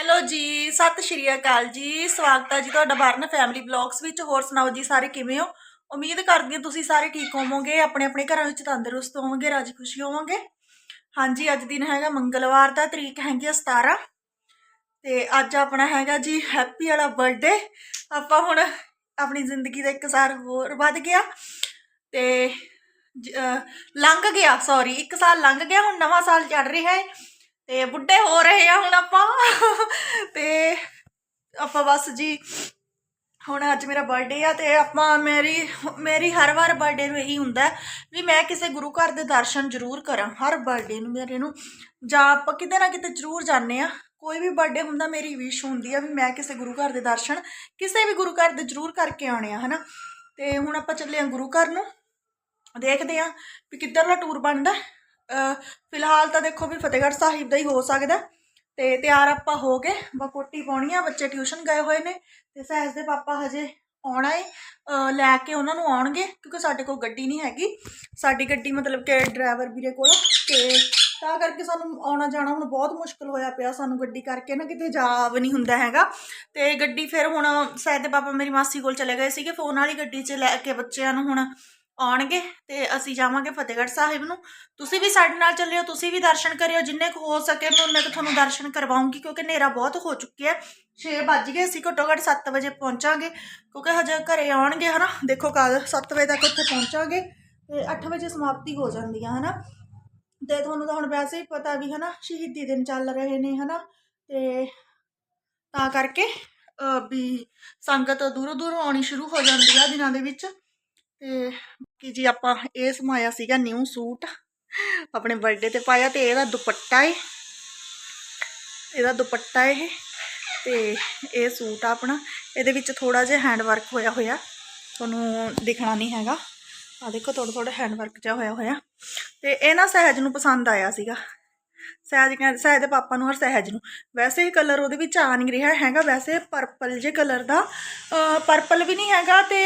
Hello ਜੀ, ਸਤਿ ਸ਼੍ਰੀ ਅਕਾਲ ਜੀ। ਸਵਾਗਤ ਹੈ ਜੀ ਤੁਹਾਡਾ ਬਾਰਨ ਫੈਮਿਲੀ ਬਲੌਗਸ ਵਿੱਚ। ਹੋਰ ਸੁਣਾਓ ਜੀ ਸਾਰੇ ਕਿਵੇਂ ਹੋ? ਉਮੀਦ ਕਰਦੀ ਹਾਂ ਤੁਸੀਂ ਸਾਰੇ ਠੀਕ ਹੋਵੋਗੇ ਆਪਣੇ ਆਪਣੇ ਘਰਾਂ ਵਿੱਚ ਤੰਦਰੁਸਤ ਹੋਵੋਗੇ, ਰਾਜੀ ਖੁਸ਼ੀ ਹੋਵੋਗੇ। ਹਾਂਜੀ, ਅੱਜ ਦਿਨ ਹੈਗਾ ਮੰਗਲਵਾਰ ਦਾ, ਤਰੀਕ ਹੈਗੀ ਆ 17 ਤੇ ਅੱਜ ਆਪਣਾ ਹੈਗਾ ਜੀ ਹੈਪੀ ਵਾਲਾ ਬਰਥਡੇ ਆਪਾਂ ਹੁਣ ਆਪਣੀ ਜ਼ਿੰਦਗੀ ਦਾ ਇੱਕ ਸਾਲ ਹੋਰ ਵੱਧ ਗਿਆ। ਤੇ ਲੰਘ ਗਿਆ ਸੌਰੀ ਇੱਕ ਸਾਲ ਲੰਘ ਗਿਆ, ਹੁਣ ਨਵਾਂ ਸਾਲ ਚੜ ਰਿਹਾ ਹੈ। ਤੇ ਬੁੱਢੇ ਹੋ ਰਹੇ ਆ ਹੁਣ ਆਪਾਂ। ਤੇ ਆਪਾਂ ਬਸ ਜੀ, ਹੁਣ ਅੱਜ ਮੇਰਾ ਬਰਥਡੇ ਆ ਤੇ ਆਪਾਂ ਮੇਰੀ ਮੇਰੀ ਹਰ ਵਾਰ ਬਰਥਡੇ ਨੂੰ ਇਹੀ ਹੁੰਦਾ ਵੀ ਮੈਂ ਕਿਸੇ ਗੁਰੂ ਘਰ ਦੇ ਦਰਸ਼ਨ ਜ਼ਰੂਰ ਕਰਾਂ, ਹਰ ਬਰਥਡੇ ਨੂੰ ਮੇਰੇ ਨੂੰ। ਜਾਂ ਆਪਾਂ ਕਿਤੇ ਨਾ ਕਿਤੇ ਜ਼ਰੂਰ ਜਾਂਦੇ ਆ ਕੋਈ ਵੀ ਬਰਥਡੇ ਹੁੰਦਾ, ਮੇਰੀ ਵਿਸ਼ ਹੁੰਦੀ ਆ ਵੀ ਮੈਂ ਕਿਸੇ ਗੁਰੂ ਘਰ ਦੇ ਦਰਸ਼ਨ, ਕਿਸੇ ਵੀ ਗੁਰੂ ਘਰ ਦੇ ਜ਼ਰੂਰ ਕਰਕੇ ਆਉਣੇ ਆ, ਹਨਾ। ਤੇ ਹੁਣ ਆਪਾਂ ਚੱਲੇ ਆ ਗੁਰੂ ਘਰ ਨੂੰ, ਦੇਖਦੇ ਆ ਵੀ ਕਿੱਧਰਲਾ ਟੂਰ ਬਣਦਾ ਫਿਲਹਾਲ ਤਾਂ ਦੇਖੋ ਵੀ ਫਤਿਹਗੜ੍ਹ ਸਾਹਿਬ ਦਾ ਹੀ ਹੋ ਸਕਦਾ ਤੇ ਤਿਆਰ ਆਪਾਂ ਹੋ ਗਏ। ਬਾ ਪਾਉਣੀ ਆ, ਬੱਚੇ ਟਿਊਸ਼ਨ ਗਏ ਹੋਏ ਨੇ। ਤੇ ਸਹਿਜ ਦੇ ਪਾਪਾ ਹਜੇ ਆਉਣਾ ਏ। ਲੈ ਕੇ ਉਹਨਾਂ ਨੂੰ ਆਉਣਗੇ, ਕਿਉਂਕਿ ਸਾਡੇ ਕੋਲ ਗੱਡੀ ਨਹੀਂ ਹੈਗੀ। ਸਾਡੀ ਗੱਡੀ ਮਤਲਬ ਕਿ ਡਰਾਈਵਰ ਵੀਰੇ ਕੋਲ ਤੇ ਤਾਂ ਕਰਕੇ ਸਾਨੂੰ ਆਉਣਾ ਜਾਣਾ ਹੁਣ ਬਹੁਤ ਮੁਸ਼ਕਲ ਹੋਇਆ ਪਿਆ ਸਾਨੂੰ ਗੱਡੀ ਕਰਕੇ ਨਾ, ਕਿਤੇ ਜਾ ਵੀ ਨਹੀਂ ਹੁੰਦਾ ਹੈਗਾ। ਤੇ ਗੱਡੀ ਫਿਰ ਹੁਣ ਸਹਿਜ ਦੇ ਪਾਪਾ ਮੇਰੀ ਮਾਸੀ ਕੋਲ ਚਲੇ ਗਏ ਸੀਗੇ। ਫੋਨ ਵਾਲੀ ਗੱਡੀ 'ਚ ਲੈ ਕੇ ਬੱਚਿਆਂ ਨੂੰ ਹੁਣ ਆਉਣਗੇ ਤੇ ਅਸੀਂ ਜਾਵਾਂਗੇ ਫਤਿਹਗੜ੍ਹ ਸਾਹਿਬ ਨੂੰ। ਤੁਸੀਂ ਵੀ ਸਾਡੇ ਨਾਲ ਚੱਲਿਓ, ਤੁਸੀਂ ਵੀ ਦਰਸ਼ਨ ਕਰਿਓ, ਜਿੰਨੇ ਕੁ ਹੋ ਸਕੇ ਮੈਂ ਉਨੇ ਕੁ ਤੁਹਾਨੂੰ ਦਰਸ਼ਨ ਕਰਵਾਉਂਗੀ ਕਿਉਂਕਿ ਹਨੇਰਾ ਬਹੁਤ ਹੋ ਚੁੱਕਿਆ 6 ਵੱਜ ਗਏ, ਅਸੀਂ ਘੱਟੋ ਘੱਟ 7 ਵਜੇ ਪਹੁੰਚਾਂਗੇ ਕਿਉਂਕਿ ਹਜੇ ਘਰੇ ਆਉਣਗੇ, ਹਨਾ? ਦੇਖੋ ਕੱਲ 7 ਵਜੇ ਤੱਕ ਉੱਥੇ ਪਹੁੰਚਾਂਗੇ ਤੇ 8 ਵਜੇ ਸਮਾਪਤੀ ਹੋ ਜਾਂਦੀ ਆ ਹਨਾ? ਤੇ ਤੁਹਾਨੂੰ ਤਾਂ ਹੁਣ ਵੈਸੇ ਹੀ ਪਤਾ ਵੀ, ਹਨਾ, ਸ਼ਹੀਦੀ ਦਿਨ ਚੱਲ ਰਹੇ ਨੇ, ਹਨਾ? ਤੇ ਤਾਂ ਕਰਕੇ ਵੀ ਸੰਗਤ ਦੂਰੋਂ ਦੂਰੋਂ ਆਉਣੀ ਸ਼ੁਰੂ ਹੋ ਜਾਂਦੀ ਆ ਦਿਨਾਂ ਦੇ ਵਿੱਚ। ਤੇ ਬਾਕੀ ਜੀ ਆਪਾਂ ਇਹ ਸਮਾਇਆ ਸੀਗਾ ਨਿਊ ਸੂਟ ਆਪਣੇ ਬਰਥਡੇ ਤੇ ਪਾਇਆ ਤੇ ਇਹਦਾ ਦੁਪੱਟਾ ਏ। ਇਹਦਾ ਦੁਪੱਟਾ ਇਹ। ਤੇ ਇਹ ਸੂਟ ਆ ਆਪਣਾ। ਇਹਦੇ ਵਿੱਚ ਥੋੜਾ ਜਿਹਾ ਹੈਂਡ ਵਰਕ ਹੋਇਆ ਹੋਇਆ। ਤੁਹਾਨੂੰ ਦਿਖਣਾ ਨਹੀਂ ਹੈਗਾ। ਆ ਦੇਖੋ ਥੋੜਾ ਥੋੜਾ ਹੈਂਡ ਵਰਕ ਜਿਹਾ ਹੋਇਆ ਹੋਇਆ। ਤੇ ਇਹ ਨਾ ਸਹਿਜ ਨੂੰ ਪਸੰਦ ਆਇਆ ਸੀਗਾ। ਸਹਿਜ ਕਹਿੰਦੇ, ਸਹਿਜ ਦੇ ਪਾਪਾ ਨੂੰ ਔਰ ਸਹਿਜ ਨੂੰ। ਵੈਸੇ ਇਹ ਕਲਰ ਉਹਦੇ ਵਿੱਚ ਆ ਨਹੀਂ ਰਿਹਾ ਹੈਗਾ। ਵੈਸੇ ਪਰਪਲ ਜੇ ਕਲਰ ਦਾ। ਪਰਪਲ ਵੀ ਨਹੀਂ ਹੈਗਾ ਤੇ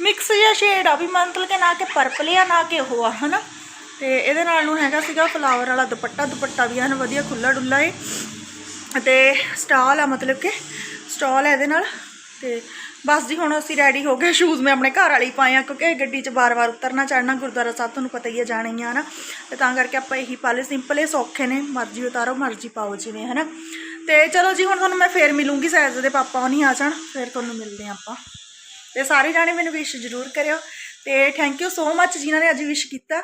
ਮਿਕਸ ਜਿਹਾ ਸ਼ੇਡ ਆ ਵੀ ਮਤਲਬ ਕਿ ਨਾ ਕਿ ਪਰਪਲ ਆ, ਨਾ ਕਿ ਉਹ ਆ, ਹਨਾ? ਤੇ ਇਹਦੇ ਨਾਲ ਨੂੰ ਹੈਗਾ ਸੀਗਾ ਫਲਾਵਰ ਵਾਲਾ ਦੁਪੱਟਾ ਦੁਪੱਟਾ ਵੀ ਹਨ? ਵਧੀਆ ਖੁੱਲਾ ਡੁੱਲਾ ਏ। ਤੇ ਸਟਾਲ ਆ, ਮਤਲਬ ਕਿ ਸਟਾਲ ਹੈ ਇਹਦੇ ਨਾਲ। ਤੇ ਬਸ ਜੀ, ਹੁਣ ਅਸੀਂ ਰੈਡੀ ਹੋ ਗਏ। ਸ਼ੂਜ਼ ਮੈਂ ਆਪਣੇ ਘਰ ਵਾਲੀ ਪਾਏ ਆ, ਕਿਉਂਕਿ ਗੱਡੀ 'ਚ ਬਾਰ-ਬਾਰ ਉਤਰਨਾ ਚੜਨਾ ਗੁਰਦੁਆਰਾ ਸਾਹਿਬ ਤੁਹਾਨੂੰ ਪਤਾ ਹੀ ਹੈ ਜਾਣਾ ਹੀ ਆ ਨਾ ਤੇ ਤਾਂ ਕਰਕੇ ਆਪਾਂ ਇਹੀ ਪਾ ਲਏ। ਸਿੰਪਲ ਹੀ ਸੌਖੇ ਨੇ। ਮਰਜ਼ੀ ਉਤਾਰੋ, ਮਰਜ਼ੀ ਪਾਓ ਜਿਵੇਂ, ਹਨਾ? ਤੇ ਚਲੋ ਜੀ, ਹੁਣ ਤੁਹਾਨੂੰ ਮੈਂ ਫੇਰ ਮਿਲੂੰਗੀ ਸੈਜ਼ ਦੇ ਪਾਪਾ ਉਹ ਨਹੀਂ ਆ ਜਾਣ। ਫੇਰ ਤੁਹਾਨੂੰ ਮਿਲਦੇ ਆ ਆਪਾਂ। ਤੇ ਸਾਰੇ ਜਾਣੇ ਮੈਨੂੰ ਵਿਸ਼ ਜ਼ਰੂਰ ਕਰਿਓ ਤੇ ਥੈਂਕ ਯੂ ਸੋ ਮੱਚ ਜਿਨ੍ਹਾਂ ਨੇ ਅੱਜ ਵਿਸ਼ ਕੀਤਾ।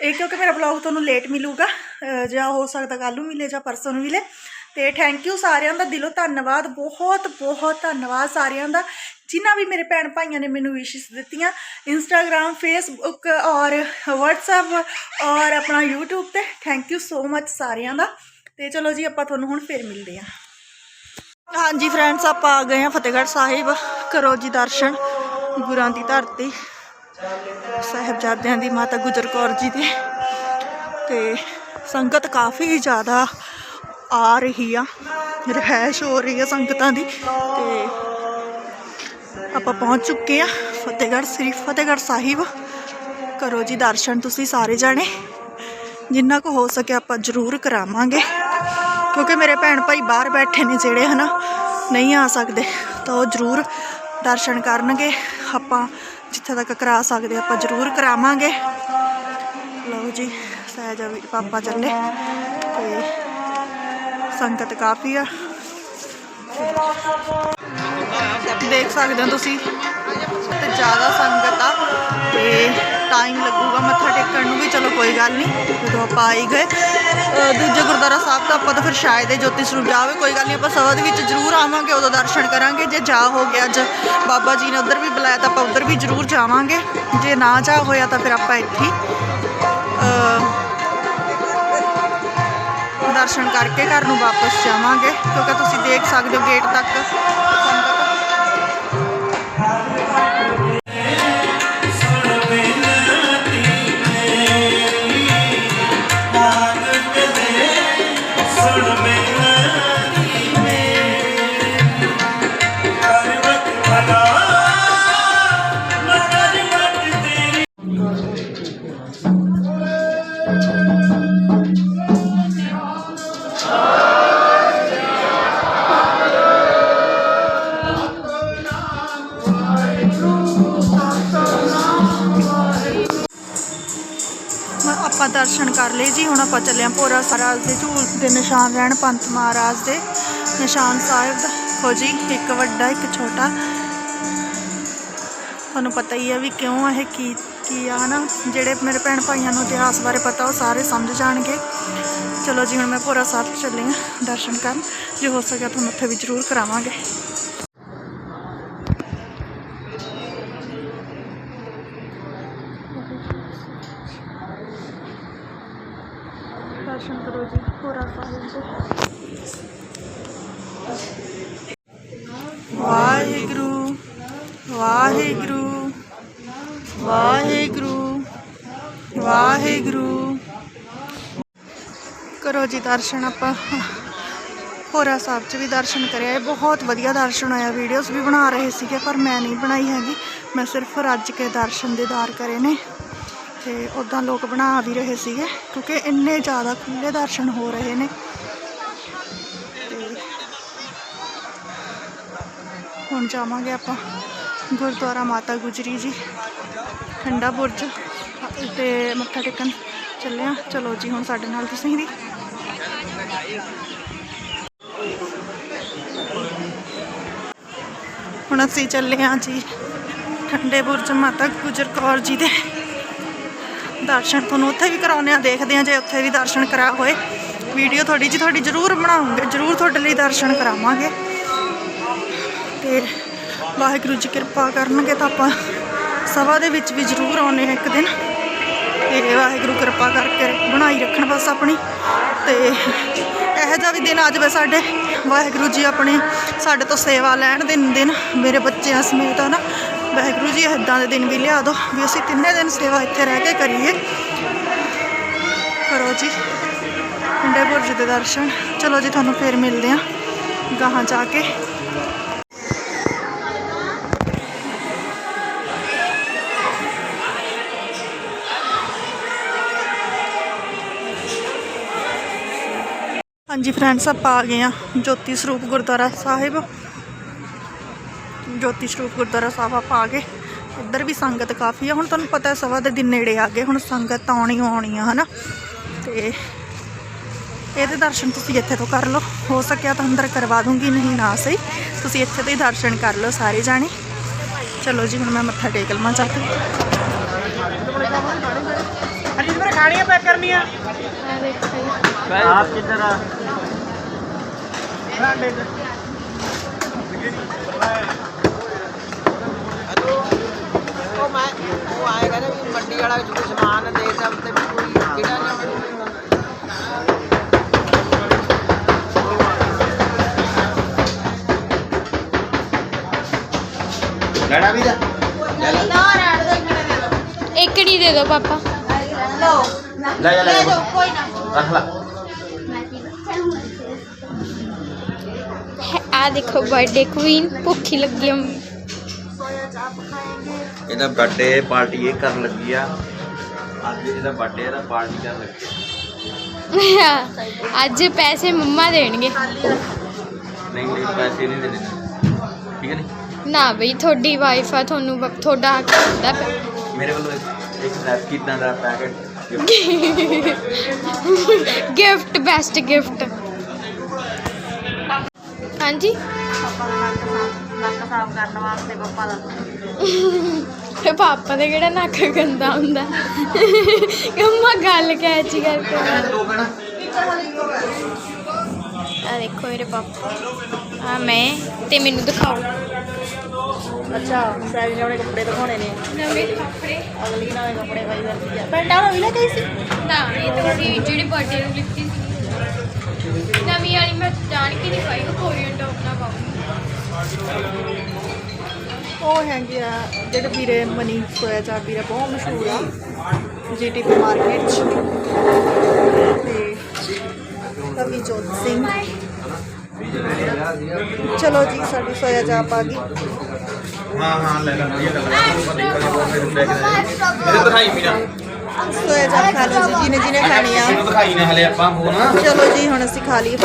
ਇਹ ਕਿਉਂਕਿ ਮੇਰਾ ਬਲੌਗ ਤੁਹਾਨੂੰ ਲੇਟ ਮਿਲੂਗਾ ਜਾਂ ਹੋ ਸਕਦਾ ਕੱਲ੍ਹ ਨੂੰ ਮਿਲੇ ਜਾਂ ਪਰਸੋਂ ਨੂੰ ਮਿਲੇ। ਤੇ ਥੈਂਕ ਯੂ ਸਾਰਿਆਂ ਦਾ, ਦਿਲੋਂ ਧੰਨਵਾਦ, ਬਹੁਤ ਬਹੁਤ ਧੰਨਵਾਦ ਸਾਰਿਆਂ ਦਾ। ਜਿਨ੍ਹਾਂ ਵੀ ਮੇਰੇ ਭੈਣ ਭਾਈਆਂ ਨੇ ਮੈਨੂੰ ਵਿਸ਼ੇਸ ਦਿੱਤੀਆਂ ਇੰਸਟਾਗ੍ਰam ਫੇਸਬੁੱਕ ਔਰ WhatsApp ਔਰ ਆਪਣਾ YouTube ਤੇ ਥੈਂਕ ਯੂ ਸੋ ਮੱਚ ਸਾਰਿਆਂ ਦਾ। ਤੇ ਚਲੋ ਜੀ, ਆਪਾਂ ਤੁਹਾਨੂੰ ਹੁਣ ਫੇਰ ਮਿਲਦੇ ਹਾਂ। ਹਾਂਜੀ ਫਰੈਂਡਸ ਆਪਾਂ ਆ ਗਏ ਹਾਂ ਫਤਿਹਗੜ੍ਹ ਸਾਹਿਬ ਕਰੋ ਜੀ ਦਰਸ਼ਨ। ਗੁਰਾਂ ਦੀ ਧਰਤੀ, ਸਹਿਬਜ਼ਾਦਿਆਂ ਦੀ ਮਾਤਾ ਗੁਜਰ ਕੌਰ ਜੀ ਦੀ। ਤੇ ਸੰਗਤ ਕਾਫੀ ਜ਼ਿਆਦਾ ਆ ਰਹੀ ਆ ਰਹਿਸ਼ ਹੋ ਰਹੀ ਆ ਸੰਗਤਾਂ ਦੀ। ਤੇ ਆਪਾਂ ਪਹੁੰਚ ਚੁੱਕੇ ਆ ਫਤਿਹਗੜ੍ਹ, ਸ੍ਰੀ ਫਤਿਹਗੜ੍ਹ ਸਾਹਿਬ। ਕਰੋ ਜੀ ਦਰਸ਼ਨ ਤੁਸੀਂ ਸਾਰੇ ਜਾਣੇ। ਜਿੰਨਾ ਕੋ ਹੋ ਸਕੇ ਆਪਾਂ ਜ਼ਰੂਰ ਕਰਾਵਾਂਗੇ। ਕਿਉਂਕਿ ਮੇਰੇ ਭੈਣ ਭਾਈ ਬਾਹਰ ਬੈਠੇ ਨੇ ਜਿਹੜੇ ਹਨਾ, ਨਹੀਂ ਆ ਸਕਦੇ, ਤਾਂ ਉਹ ਜ਼ਰੂਰ ਦਰਸ਼ਨ ਕਰਨਗੇ। ਆਪਾਂ ਜਿੱਥੇ ਤੱਕ ਕਰਾ ਸਕਦੇ ਆਪਾਂ ਜ਼ਰੂਰ ਕਰਾਵਾਂਗੇ। ਲਓ ਜੀ, ਸਹਿਜਾ ਵੀ ਪਾਪਾ ਚੱਲੇ। ਤੇ ਸੰਗਤ ਕਾਫੀ ਆ। ਦੇਖ ਸਕਦੇ ਹੋ ਤੁਸੀਂ, ਤੇ ਜ਼ਿਆਦਾ ਸੰਗਤ ਆ। ਤੇ ਟਾਈਮ ਲੱਗੂਗਾ ਮੱਥਾ ਟੇਕਣ ਨੂੰ ਵੀ। ਚਲੋ ਕੋਈ ਗੱਲ ਨਹੀਂ, ਜਦੋਂ ਆਪਾਂ ਆਈ ਗਏ ਦੂਜੇ ਗੁਰਦੁਆਰਾ ਸਾਹਿਬ ਤਾਂ ਆਪਾਂ ਤਾਂ ਫਿਰ ਸ਼ਾਇਦ ਇਹ ਜੋਤੀ ਸਰੂਪ ਜਾਵੇ, ਕੋਈ ਗੱਲ ਨਹੀਂ, ਆਪਾਂ ਸਵਾ ਦੇ ਵਿੱਚ ਜ਼ਰੂਰ ਆਵਾਂਗੇ, ਉਦੋਂ ਦਰਸ਼ਨ ਕਰਾਂਗੇ। ਜੇ ਜਾ ਹੋ ਗਿਆ ਅੱਜ, ਬਾਬਾ ਜੀ ਨੇ ਉਧਰ ਵੀ ਬੁਲਾਇਆ ਤਾਂ ਆਪਾਂ ਉਧਰ ਵੀ ਜ਼ਰੂਰ ਜਾਵਾਂਗੇ। ਜੇ ਨਾ ਜਾ ਹੋਇਆ ਤਾਂ ਫਿਰ ਆਪਾਂ ਇੱਥੇ ਦਰਸ਼ਨ ਕਰਕੇ ਘਰ ਨੂੰ ਵਾਪਸ ਜਾਵਾਂਗੇ, ਕਿਉਂਕਿ ਤੁਸੀਂ ਦੇਖ ਸਕਦੇ ਹੋ ਗੇਟ ਤੱਕ। ਦਰਸ਼ਨ ਕਰ ਲਏ ਜੀ। ਹੁਣ ਆਪਾਂ ਚੱਲੇ ਆਂ ਭੋਰਾ ਮਹਾਰਾਜ ਦੇ ਝੂਲ ਦੇ ਨਿਸ਼ਾਨ ਰਹਿਣ ਪੰਥ ਮਹਾਰਾਜ ਦੇ। ਨਿਸ਼ਾਨ ਸਾਹਿਬ ਦਾ। ਹੋ ਜੀ, ਇੱਕ ਵੱਡਾ, ਇੱਕ ਛੋਟਾ। ਤੁਹਾਨੂੰ ਪਤਾ ਹੀ ਆ ਵੀ ਕਿਉਂ ਇਹ ਕੀ ਕੀ ਆ, ਹਨਾ? ਜਿਹੜੇ ਮੇਰੇ ਭੈਣ ਭਾਈਆਂ ਨੂੰ ਇਤਿਹਾਸ ਬਾਰੇ ਪਤਾ, ਉਹ ਸਾਰੇ ਸਮਝ ਜਾਣਗੇ। ਚਲੋ ਜੀ, ਹੁਣ ਮੈਂ ਭੋਰਾ ਸਾਹਿਬ ਚੱਲੀ ਆਂ ਦਰਸ਼ਨ ਕਰਨ। ਜੇ ਹੋ ਸਕਿਆ ਤੁਹਾਨੂੰ ਉੱਥੇ ਵੀ ਜ਼ਰੂਰ ਕਰਾਵਾਂਗੇ ਦਰਸ਼ਨ ਕਰੋ ਜੀ ਭੋਰਾ ਸਾਹਿਬ ਦੇ ਵਾਹਿਗੁਰੂ ਵਾਹਿਗੁਰੂ ਵਾਹਿਗੁਰੂ ਵਾਹਿਗੁਰੂ। ਕਰੋ ਜੀ ਦਰਸ਼ਨ ਆਪਾਂ। ਹੋਰਾ ਸਾਹਿਬ ਚ ਵੀ ਦਰਸ਼ਨ ਕਰਿਆ। ਇਹ ਬਹੁਤ ਵਧੀਆ ਦਰਸ਼ਨ ਹੋਇਆ। ਵੀਡੀਓਜ਼ ਵੀ ਬਣਾ ਰਹੇ ਸੀਗੇ, ਪਰ ਮੈਂ ਨਹੀਂ ਬਣਾਈ ਹੈਗੀ। ਮੈਂ ਸਿਰਫ ਰੱਜ ਕੇ ਦਰਸ਼ਨ ਦੀਦਾਰ ਕਰੇ ਨੇ। ਤੇ ਉਦਾਂ ਲੋਕ ਬਣਾ ਵੀ ਰਹੇ ਸੀਗੇ, ਕਿਉਂਕਿ ਇੰਨੇ ਜ਼ਿਆਦਾ ਖੁੱਲੇ ਦਰਸ਼ਨ ਹੋ ਰਹੇ ਨੇ। ਤੇ ਹੁਣ ਜਾਵਾਂਗੇ ਆਪਾਂ। ਗੁਰਦੁਆਰਾ ਮਾਤਾ ਗੁਜਰੀ ਜੀ ਠੰਡਾ ਬੁਰਜ, ਤੇ ਮੱਥਾ ਟੇਕਣ ਚੱਲੇ ਆ। ਚਲੋ ਜੀ, ਹੁਣ ਸਾਡੇ ਨਾਲ ਤੁਸੀਂ ਵੀ। ਹੁਣ ਅਸੀਂ ਚੱਲੇ ਆ ਜੀ ਠੰਡੇ ਬੁਰਜ ਮਾਤਾ ਗੁਜਰ ਕੌਰ ਜੀ ਦੇ ਦਰਸ਼ਨ। ਤੁਹਾਨੂੰ ਉੱਥੇ ਵੀ ਕਰਾਉਂਦੇ ਆ, ਦੇਖਦੇ ਆ ਜੇ ਉੱਥੇ ਵੀ ਦਰਸ਼ਨ ਕਰਾ ਹੋਏ। ਵੀਡੀਓ ਤੁਹਾਡੀ ਜੀ ਤੁਹਾਡੀ ਜ਼ਰੂਰ ਬਣਾਉਂਗੇ, ਜ਼ਰੂਰ ਤੁਹਾਡੇ ਲਈ ਦਰਸ਼ਨ ਕਰਾਵਾਂਗੇ। ਤੇ ਵਾਹਿਗੁਰੂ ਜੀ ਕਿਰਪਾ ਕਰਨਗੇ ਤਾਂ ਆਪਾਂ ਸਭਾ ਦੇ ਵਿੱਚ ਵੀ ਜ਼ਰੂਰ ਆਉਨੇ ਆ ਇੱਕ ਦਿਨ। ਤੇ ਵਾਹਿਗੁਰੂ ਕਿਰਪਾ ਕਰਕੇ ਬਣਾਈ ਰੱਖਣ ਬਸ ਆਪਣੀ। ਤੇ ਇਹੋ ਜਿਹਾ ਵੀ ਦਿਨ ਆ ਜਾਵੇ ਸਾਡੇ ਵਾਹਿਗੁਰੂ ਜੀ ਆਪਣੇ ਸਾਡੇ ਤੋਂ ਸੇਵਾ ਲੈਣ ਦਿਨ ਦਿਨ ਮੇਰੇ ਬੱਚਿਆਂ ਸਮੇਤ ਨਾ ਵਾਹਿਗੁਰੂ ਜੀ ਇਦਾਂ ਦੇ ਦਿਨ ਵੀ ਲਿਆ ਦਿਓ ਵੀ ਅਸੀਂ ਤਿੰਨੇ ਦਿਨ ਸੇਵਾ ਇੱਥੇ ਰਹਿ ਕੇ ਕਰੀਏ। ਕਰੋ ਜੀ ਠੰਡੇ ਬੁਰਜ ਦੇ ਦਰਸ਼ਨ। ਚਲੋ ਜੀ, ਤੁਹਾਨੂੰ ਫੇਰ ਮਿਲਦੇ ਆ ਗਾਹਾਂ ਜਾ ਕੇ। ਹਾਂਜੀ ਫਰੈਂਡਸ ਆਪਾਂ ਆ ਗਏ ਆ ਜੋਤੀ ਸਰੂਪ ਗੁਰਦੁਆਰਾ ਸਾਹਿਬ। ਜੋਤੀ ਸਰੂਪ ਗੁਰਦੁਆਰਾ ਸਾਹਿਬ ਆਪਾਂ ਆ ਗਏ। ਇੱਧਰ ਵੀ ਸੰਗਤ ਕਾਫੀ ਆ। ਹੁਣ ਤੁਹਾਨੂੰ ਪਤਾ ਹੈ ਸਵਾ ਦੇ ਦਿਨ ਨੇੜੇ ਆ ਗਏ। ਹੁਣ ਸੰਗਤ ਆਉਣੀ ਆਉਣੀ ਆ ਹਨਾ? ਤੇ ਇਹਦੇ ਦਰਸ਼ਨ ਤੁਸੀਂ ਇੱਥੇ ਤੋਂ ਕਰ ਲਓ। ਹੋ ਸਕਿਆ ਤਾਂ ਅੰਦਰ ਕਰਵਾ ਦੂੰਗੀ ਨਹੀਂ ਨਾ ਸਹੀ। ਤੁਸੀਂ ਇੱਥੇ ਤੋਂ ਹੀ ਦਰਸ਼ਨ ਕਰ ਲਓ ਸਾਰੇ ਜਾਣੇ। ਚਲੋ ਜੀ ਹੁਣ ਮੈਂ ਮੱਥਾ ਟੇਕ ਲਵਾਂ ਜਾ ਕੇ। ਅਜੀ ਮੇਰੇ ਖਾਣੀਆਂ ਪੈਕ ਕਰਨੀਆਂ। ਆਪ ਕਿੱਧਰ ਆ? ਉਹ ਮੈਂ ਉਹ ਆਏਗਾ ਨਾ ਵੀ ਮੰਡੀ ਵਾਲਾ ਕੋਈ ਸਮਾਨ ਦੇ ਸਭ ਤੇ ਵੀ ਕੋਈ ਕਿਹੜਾ ਨਾ ਲੈਣਾ ਵੀ ਦਾ ਇੱਕ ਨਹੀਂ ਦੇ ਦਿਓ ਪਾਪਾ ਲੈ ਜਾ ਲੈ ਜਾ ਰੱਖ ਲਾ। ਆ ਦੇਖੋ ਬਰਥਡੇ ਕੁਈਨ ਭੁੱਖੀ ਲੱਗੀ ਹਮ ਇਹਦਾ ਬਰਥਡੇ ਪਾਰਟੀ ਇਹ ਕਰਨ ਲੱਗੀ ਆ। ਅੱਜ ਇਹਦਾ ਬਰਥਡੇ ਇਹਦਾ ਪਾਰਟੀ ਕਰਨ ਲੱਗੀ ਆ। ਅੱਜ ਪੈਸੇ ਮੰਮਾ ਦੇਣਗੇ। ਨਹੀਂ ਨਹੀਂ ਪੈਸੇ ਨਹੀਂ ਦੇਣੇ। ਠੀਕ ਹੈ ਨਹੀਂ ਨਾ ਬਈ ਤੁਹਾਡੀ ਵਾਈਫ ਆ ਤੁਹਾਨੂੰ ਬ- ਤੁਹਾਡਾ ਹੱਕ ਹੁੰਦਾ ਪਿਆ। ਮੇਰੇ ਵੱਲੋਂ ਇੱਕ- ਇੱਕ ਰੈਸਕੀਟਾਂ ਦਾ ਪੈਕੇਟ ਗਿਫਟ ਬੈਸਟ ਗਿਫਟ ਹਾਂਜੀ? ਨੱਕ ਸਾਫ਼ ਕਰਨ ਵਾਸਤੇ ਪਾਪਾ ਦਾ। ਤੇ ਪਾਪਾ ਦੇ ਕਿਹੜਾ ਨੱਕ ਗੰਦਾ ਹੁੰਦਾ? ਮੰਮਾ ਗੱਲ ਕੈਚੀ ਕਰਕੇ ਆ ਦੇਖੋ ਮੇਰੇ ਪਾਪਾ। ਆ ਮੈਂ ਤੇ ਮੈਨੂੰ ਦਿਖਾਓ। ਅੱਛਾ ਸੈਲ ਨੇ ਉਹਨੇ ਕੱਪੜੇ ਦਿਖਾਉਣੇ ਨੇ। ਨਵੇਂ ਕੱਪੜੇ। ਅਗਲੀ ਨਵੇਂ ਕੱਪੜੇ ਪਾਈ ਜਾਂਦੀ ਆ। ਪੈਂਟਾਂ ਨੂੰ ਵੀ ਲੈ ਗਈ ਸੀ? ਨਾ ਇਹ ਤਾਂ ਅਸੀਂ ਜਿਹੜੇ ਬਰਥਡੇ ਨੂੰ ਲਿੱਤੀ ਮੈਂ ਜਾਣ ਕੇ ਨਹੀਂ ਪਾਈ ਉਹ ਕੋਰੀਅਨ ਟੌਪ ਨਾ ਪਾਉਂਗੀ ਉਹ ਹੈਗੇ ਆ ਜਿਹੜੇ ਵੀਰੇ ਮਨੀ ਸੋਇਆ ਚਾਪ ਵੀਰੇ ਬਹੁਤ ਮਸ਼ਹੂਰ ਆ ਜੀਟੀਪੀ ਮਾਰਕੀਟ ਚ। ਤੇ ਕਵੀ ਜੋਤ ਸਿੰਘ। ਚਲੋ ਜੀ ਸਾਡੀ ਸੋਇਆ ਚਾਪ ਆ ਗਈ। ਹਾਂ ਹਾਂ ਲੈ ਲੈ ਵਧੀਆ ਗੱਲ ਹੈ ਉਹ ਨਿਕਲ ਗਿਆ ਉਹ ਮੇਰੇ ਮੇਰੇ ਦਿਖਾਈ ਮੀਰਾ ਸੋਇਆ ਚਾਪ ਖਾ ਲਓ ਜੀ ਜਿਹਨੇ ਜਿਹਨੇ ਖਾਣੀ ਆ। ਇਹਨੂੰ ਦਿਖਾਈ ਨਾ ਹਲੇ ਆਪਾਂ ਹੁਣ ਚਲੋ ਜੀ ਹੁਣ ਅਸੀਂ ਖਾ ਲਈਏ।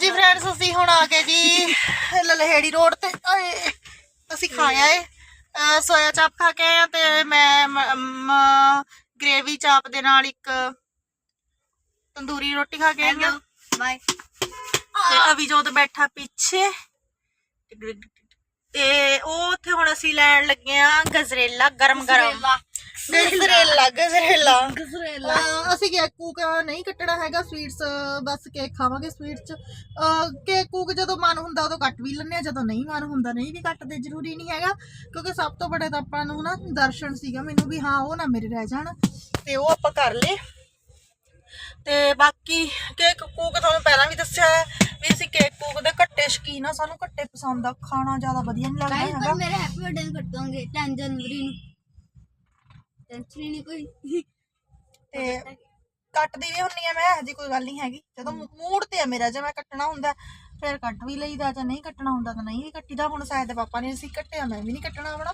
ਜੀ ਫਰੈਂਡਸ ਅਸੀਂ ਹੁਣ ਆ ਗਏ ਜੀ ਲਲਹੇੜੀ ਰੋਡ ਤੇ। ਆਏ ਅਸੀਂ ਖਾਇਆ ਏ। ਅਹ ਸੋਇਆ ਚਾਪ ਖਾ ਕੇ ਆਏ ਆ ਤੇ ਮੈਂ ਗ੍ਰੇਵੀ ਚਾਪ ਦੇ ਨਾਲ ਇੱਕ ਤੰਦੂਰੀ ਰੋਟੀ ਖਾ ਕੇ ਆਈਆਂ ਬਾਏ ਤੇ ਅਭਿਜੋਤ ਬੈਠਾ ਪਿੱਛੇ। ਤੇ ਉਹ ਉੱਥੇ ਹੁਣ ਅਸੀਂ ਲੈਣ ਲੱਗੇ ਆ ਗਜਰੇਲਾ ਗਰਮ ਗਰਮ। ਗਜਰੇਲਾ। ਗਜਰੇਲਾ ਅਹ ਅਸੀਂ ਕੇਕ ਕੂਕ ਨਹੀਂ ਕੱਟਣਾ ਹੈਗਾ ਸਵੀਟਸ ਬਸ ਕੇਕ ਖਾਵਾਂਗੇ ਸਵੀਟਸ ਚ। ਕੇਕ ਕੂਕ ਜਦੋਂ ਮਨ ਹੁੰਦਾ ਉਦੋਂ ਕੱਟ ਵੀ ਆ ਜਦੋਂ ਨਹੀਂ ਮਨ ਹੁੰਦਾ ਨਹੀਂ ਵੀ ਕੱਟਦੇ ਜ਼ਰੂਰੀ ਨਹੀਂ ਹੈਗਾ। ਕਿਉਂਕਿ ਸਭ ਤੋਂ ਵੱਡੇ ਤਾਂ ਆਪਾਂ ਨੂੰ ਨਾ ਦਰਸ਼ਨ ਸੀਗਾ ਮੈਨੂੰ ਵੀ ਹਾਂ ਉਹ ਨਾ ਮੇਰੇ ਰਹਿ ਜਾਣ ਤੇ ਉਹ ਆਪਾਂ ਕਰ ਲਏ। ਤੇ ਬਾਕੀ ਕੇਕ ਕੂਕ ਤੁਹਾਨੂੰ ਪਹਿਲਾਂ ਵੀ ਦੱਸਿਆ ਵੀ ਅਸੀਂ ਕੇਕ ਕੂਕ ਦੇ ਸ਼ਕੀਨ ਆ ਸਾਨੂੰ ਘੱਟੇ ਪਸੰਦ ਆ ਖਾਣਾ ਜ਼ਿਆਦਾ ਵਧੀਆ ਨਹੀਂ ਲੱਗਦਾ ਗਾਇਸ ਹੈਗਾ। ਮੇਰੇ ਹੈਪੀ ਬਰਥਡੇ ਨੂੰ ਕੱਟੋਗੇ 10 ਜਨਵਰੀ ਨੂੰ। ਟੈਨਸ਼ਨ ਹੀ ਨਹੀਂ ਕੋਈ ਤੇ ਕੱਟਦੀ ਵੀ ਹੁੰਨੀ ਆ ਮੈਂ ਇਹੋ ਜਿਹੀ ਕੋਈ ਗੱਲ ਨਹੀਂ ਹੈਗੀ। ਜਦੋਂ ਮੂਡ ਤੇ ਆ ਮੇਰਾ ਜੇ ਮੈਂ ਕੱਟਣਾ ਹੁੰਦਾ ਫਿਰ ਕੱਟ ਵੀ ਲਈਦਾ ਜਾਂ ਨਹੀਂ ਕੱਟਣਾ ਹੁੰਦਾ ਤਾਂ ਨਹੀਂ ਵੀ ਕੱਟੀਦਾ। ਹੁਣ ਸ਼ਾਇਦ ਪਾਪਾ ਨੇ ਅਸੀਂ ਕੱਟਿਆ ਮੈਂ ਵੀ ਨਹੀਂ ਕੱਟਣਾ ਆਪਣਾ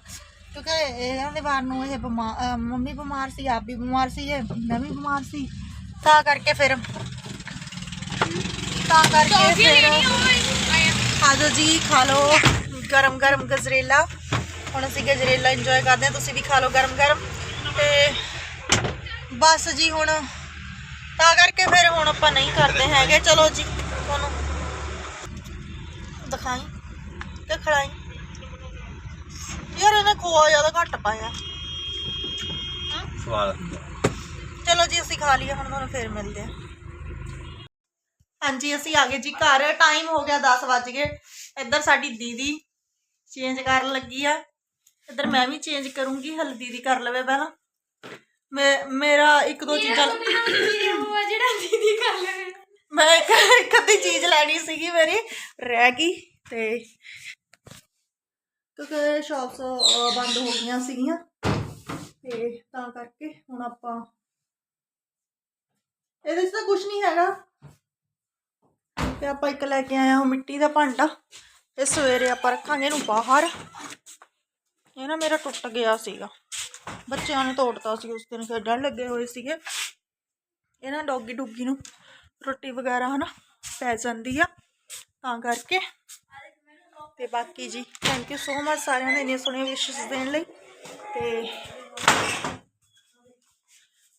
ਕਿਉਂਕਿ ਇਹਨਾਂ ਦੇ ਵਾਰ ਨੂੰ ਇਹ ਬਿਮਾਰ ਅਹ ਮੰਮੀ ਬਿਮਾਰ ਸੀ ਆਪ ਵੀ ਬਿਮਾਰ ਸੀ ਇਹ ਮੈਂ ਵੀ ਬਿਮਾਰ ਸੀ। ਤਾਂ ਕਰਕੇ ਫਿਰ ਤਾਂ ਕਰਕੇ ਫਿਰ ਆਜੋ ਜੀ ਖਾ ਲਓ। ਗਰਮ ਗਰਮ ਗਜਰੇਲਾ। ਹੁਣ ਅਸੀਂ ਗਜਰੇਲਾ ਇੰਜੋਏ ਕਰਦੇ ਹਾਂ ਤੁਸੀਂ ਵੀ ਖਾ ਲਓ ਗਰਮ ਗਰਮ। ਤੇ ਬਸ ਜੀ ਹੁਣ ਤਾਂ ਕਰਕੇ ਫਿਰ ਹੁਣ ਆਪਾਂ ਨਹੀਂ ਕਰਦੇ ਹੈਗੇ। ਚਲੋ ਜੀ ਤੁਹਾਨੂੰ ਦਿਖਾਈ ਤੇ ਖੜਾਈ ਯਾਰ ਇਹਨੇ ਖੋਆ ਜ਼ਿਆਦਾ ਘੱਟ ਪਾਇਆ। ਸਵਾਦ ਚਲੋ ਜੀ ਅਸੀਂ ਖਾ ਲਈਏ ਹੁਣ ਤੁਹਾਨੂੰ ਫੇਰ ਮਿਲਦੇ ਆ ਹਾਂਜੀ ਅਸੀਂ ਆ ਗਏ ਜੀ ਘਰ। ਟਾਈਮ ਹੋ ਗਿਆ 10 ਵੱਜ ਗਏ। ਇੱਧਰ ਸਾਡੀ ਦੀਦੀ ਚੇਂਜ ਕਰਨ ਲੱਗੀ ਆ। ਇੱਧਰ ਮੈਂ ਵੀ ਚੇਂਜ ਕਰੂੰਗੀ ਹਲ ਦੀਦੀ ਕਰ ਲਵੇ ਪਹਿਲਾਂ। ਮੈਂ ਮੇਰਾ ਇੱਕ ਦੋ ਚੀਜ਼ਾਂ ਜਿਹੜਾ ਦੀਦੀ ਕਰ ਲੈਣਾ ਮੈਂ ਇੱਕ ਇੱਕ ਅੱਧੀ ਚੀਜ਼ ਲੈਣੀ ਸੀਗੀ ਮੇਰੀ ਰਹਿ ਗਈ ਤੇ ਕਿਉਂਕਿ ਸ਼ਾਪਸ ਬੰਦ ਹੋ ਗਈਆਂ ਸੀਗੀਆਂ। ਤੇ ਤਾਂ ਕਰਕੇ ਹੁਣ ਆਪਾਂ ਇਹਦੇ 'ਚ ਤਾਂ ਕੁਝ ਨਹੀਂ ਹੈਗਾ। ਤੇ ਆਪਾਂ ਇੱਕ ਲੈ ਕੇ ਆਏ ਹਾਂ ਮਿੱਟੀ ਦਾ ਭਾਂਡਾ ਇਹ ਸਵੇਰੇ ਆਪਾਂ ਰੱਖਾਂਗੇ ਇਹਨੂੰ ਬਾਹਰ। ਇਹ ਨਾ ਮੇਰਾ ਟੁੱਟ ਗਿਆ ਸੀਗਾ। ਬੱਚਿਆਂ ਨੇ ਤੋੜਤਾ ਸੀ, ਉਸ ਦਿਨ ਖੇਡਣ ਲੱਗੇ ਹੋਏ ਸੀਗੇ। ਇਹ ਨਾ ਡੌਗੀ ਡੁੱਗੀ ਨੂੰ ਰੋਟੀ ਵਗੈਰਾ ਹਨਾ ਪੈ ਜਾਂਦੀ ਆ, ਤਾਂ ਕਰਕੇ। ਤੇ ਬਾਕੀ ਜੀ ਥੈਂਕ ਯੂ ਸੋ ਮਚ ਸਾਰਿਆਂ ਨੇ ਇੰਨੀਆਂ ਸੋਹਣੀਆਂ ਵਿਸ਼ੇਸ ਦੇਣ ਲਈ। ਤੇ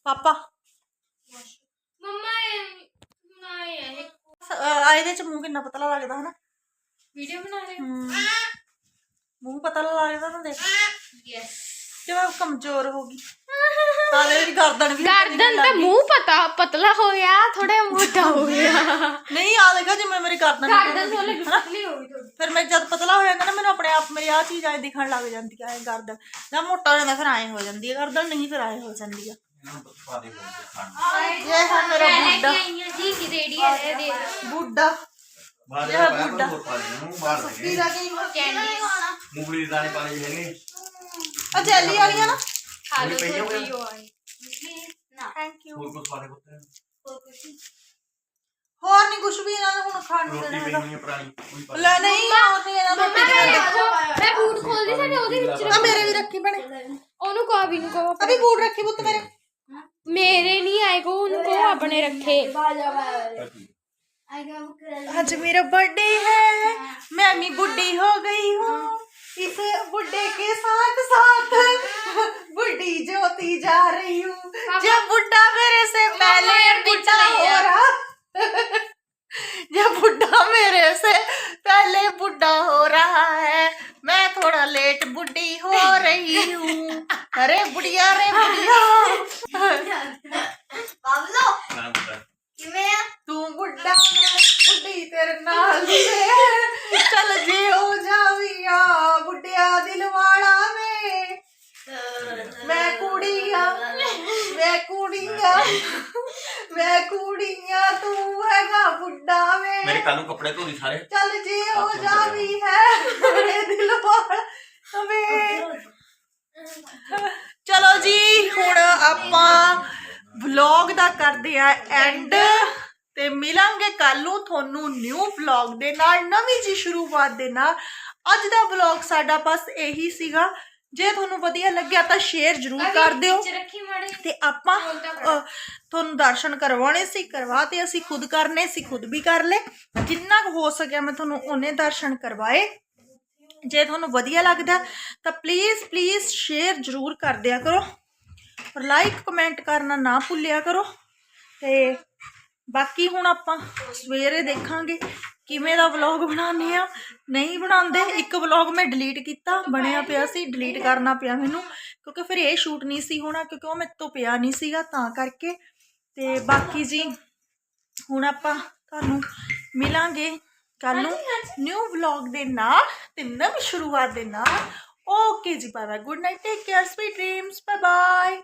ਪਾਪਾ ਮੰਮਾ ਇਹ ਨਾ ਇਹ ਆ ਇਹਦੇ ਚ ਮੂੰਹ ਕਿੰਨਾ ਪਤਲਾ ਲੱਗਦਾ ਹਨਾ? ਵੀਡੀਓ ਬਣਾ ਰਹੇ ਹੋ? ਹਮ, ਮੂੰਹ ਪਤਲਾ ਲੱਗਦਾ ਨਾ ਦੇਖ। ਯੈਸ ਕਿਵੇਂ ਕਮਜ਼ੋਰ ਹੋ ਗਈ। ਆ ਮੇਰੀ ਗਰਦਨ ਵੀ ਗਰਦਨ ਤੇ ਮੂੰਹ ਪਤਾ ਪਤਲਾ ਹੋ ਗਿਆ ਥੋੜਾ ਮੋਟਾ ਹੋ ਗਿਆ। ਨਹੀਂ ਆ ਦੇਖਾ ਜਿਵੇਂ ਮੇਰੀ ਗਰਦਨ ਗਰਦਨ ਤੋਂ ਲੱਗ ਪਤਲੀ ਹੋ ਗਈ ਥੋੜੀ ਫਿਰ ਮੈਂ ਜਦ ਪਤਲਾ ਹੋ ਜਾਂਦਾ ਨਾ ਮੈਨੂੰ ਆਪਣੇ ਆਪ ਮੇਰੀ ਆ ਚੀਜ਼ ਆਏ ਦਿਖਣ ਲੱਗ ਜਾਂਦੀ ਆ ਇਹ ਗਰਦਨ। ਨਾ ਮੋਟਾ ਹੋ ਜਾਂਦਾ ਫਿਰ ਆਏ ਹੋ ਜਾਂਦੀ ਹੈ ਗਰਦਨ ਨਹੀਂ ਫਿਰ ਆਏ ਹੋ ਜਾਂਦੀ ਆ। ਸਵਾਦ ਹੀ ਬਹੁਤ ਇਹ ਹੈ ਮੇਰਾ ਬੁੱਢਾ ਆਈਆਂ ਜੀ ਕਿ ਰੇਡੀ ਹੈ ਦੇ ਬੁੱਢਾ ਬਾਹਰ ਇਹ ਦਾ ਬੁੱਢਾ। ਬਹੁਤ ਪਾ ਦੇ ਨੂੰ ਬਾਹਰ ਕੀ ਦੇ ਲੱਗੀ ਕੈਂਡੀ ਮੂੰਗਲੀ ਦੇ ਦਾਣੇ ਪਾਣੇ ਹੈਗੇ ਆ ਜੈਲੀ ਵਾਲੀਆਂ ਨਾ ਖਾ ਲਓ ਪਈ ਹੋਵੇ। ਥੋੜੀ ਉਹ ਆਈ ਨਾ ਥੈਂਕ ਯੂ ਹੋਰ ਕੁਝ ਪਾ ਦੇ ਪੁੱਤ ਹੋਰ ਨਹੀਂ ਕੁਝ ਵੀ ਇਹਨਾਂ ਨੂੰ ਹੁਣ ਖਾਣ ਨੂੰ ਰੋਟੀ ਦੇਣਾ ਪਈ ਹੈਗਾ ਹੋਈ ਹੈ ਪੁਰਾਣੀ ਕੋਈ ਪਾ ਲੈ ਨਹੀਂ ਹੋਰ ਨਹੀਂ ਇਹਨਾਂ ਨੂੰ ਮੰਮਾ ਮੈਂ ਦੇਖੋ ਮੈਂ ਬੂਟ ਖੋਲਦੀ ਸਾਡੇ ਉਹਦੇ ਵਿੱਚ ਆ ਮੇਰੇ ਵੀ ਰੱਖੀ ਬਣੇ ਉਹਨੂੰ ਕਹੋ ਵੀ ਨੂੰ ਕਹੋ ਅਭੀ ਬੂਟ ਰੱਖੀ ਪੁੱਤ ਮੇਰੇ मेरे नहीं आएगा उनको अपने रखे। आज मेरा बर्थडे है। मैं अम्मी बुढ़ी हो गई हूँ। इस बुढ़े के साथ साथ बुढ़ी जोती जा रही हूँ। जब बुढ़ा मेरे से पहले बुढ़ा हो। रहा जब बुढ़ा मेरे से पहले बुढ़ा हो रहा है मैं थोड़ा लेट बुढ़ी हो रही हूँ। अरे बुढ़िया रे बुढ़िया। बाबलो तू बुढ़ा बुढ़ी तेरे नाल चल जे हो जाविया बुढ़िया दिलवाड़ा में। मैं कुड़िया मैं कुड़िया मैं कुड़िया तू हैगा बुढ़ा में। मेरे कानों कपड़े तो नहीं सारे। ਦਾ ਕਰਦੇ ਆ ਐਂਡ ਤੇ ਮਿਲਾਂਗੇ ਕੱਲ ਨੂੰ ਤੁਹਾਨੂੰ ਨਿਊ ਵਲੌਗ ਦੇ ਨਾਲ ਨਵੀਂ ਜੀ ਸ਼ੁਰੂਆਤ ਦੇ ਨਾਲ। ਅੱਜ ਦਾ ਵਲੌਗ ਸਾਡਾ ਬਸ ਇਹੀ ਸੀਗਾ। ਜੇ ਤੁਹਾਨੂੰ ਵਧੀਆ ਲੱਗਿਆ ਤਾਂ ਸ਼ੇਅਰ ਜ਼ਰੂਰ ਕਰ ਦਿਓ। ਤੇ ਆਪਾਂ ਤੁਹਾਨੂੰ ਦਰਸ਼ਨ ਕਰਵਾਉਣੇ ਸੀ ਕਰਵਾਤੇ ਅਸੀਂ ਖੁਦ ਕਰਨੇ ਸੀ ਖੁਦ ਵੀ ਕਰ ਲਏ। ਜਿੰਨਾ ਹੋ ਸਕਿਆ ਮੈਂ ਤੁਹਾਨੂੰ ਉਹਨੇ ਦਰਸ਼ਨ ਕਰਵਾਏ। ਜੇ ਤੁਹਾਨੂੰ ਵਧੀਆ ਲੱਗਦਾ ਤਾਂ ਪਲੀਜ਼ ਪਲੀਜ਼ ਸ਼ੇਅਰ ਜ਼ਰੂਰ ਕਰ ਦਿਆ ਕਰੋ। ਲਾਈਕ ਕਮੈਂਟ ਕਰਨਾ ਨਾ ਭੁੱਲਿਆ ਕਰੋ। ਤੇ ਬਾਕੀ ਹੁਣ ਆਪਾਂ ਸਵੇਰੇ ਦੇਖਾਂਗੇ ਕਿਵੇਂ ਦਾ ਵਲੌਗ ਬਣਾਉਂਦੇ ਆ ਨਹੀਂ ਬਣਾਉਂਦੇ ਇੱਕ ਵਲੌਗ ਮੈਂ ਡਿਲੀਟ ਕੀਤਾ ਬਣਿਆ ਪਿਆ ਸੀ ਡਿਲੀਟ ਕਰਨਾ ਪਿਆ ਮੈਨੂੰ ਕਿਉਂਕਿ ਫਿਰ ਇਹ ਸ਼ੂਟ ਨਹੀਂ ਸੀ ਹੋਣਾ ਕਿਉਂਕਿ ਉਹ ਮੇਰੇ ਤੋਂ ਪਿਆ ਨਹੀਂ ਸੀਗਾ ਤਾਂ ਕਰਕੇ। ਤੇ ਬਾਕੀ ਜੀ ਹੁਣ ਆਪਾਂ ਤੁਹਾਨੂੰ ਮਿਲਾਂਗੇ ਕੱਲ ਨੂੰ ਨਿਊ ਵਲੌਗ ਦੇ ਨਾਲ ਤੇ ਨਵੀਂ ਸ਼ੁਰੂਆਤ ਦੇ ਨਾਲ। ਓਕੇ ਜੀ bye good night take care sweet dreams bye bye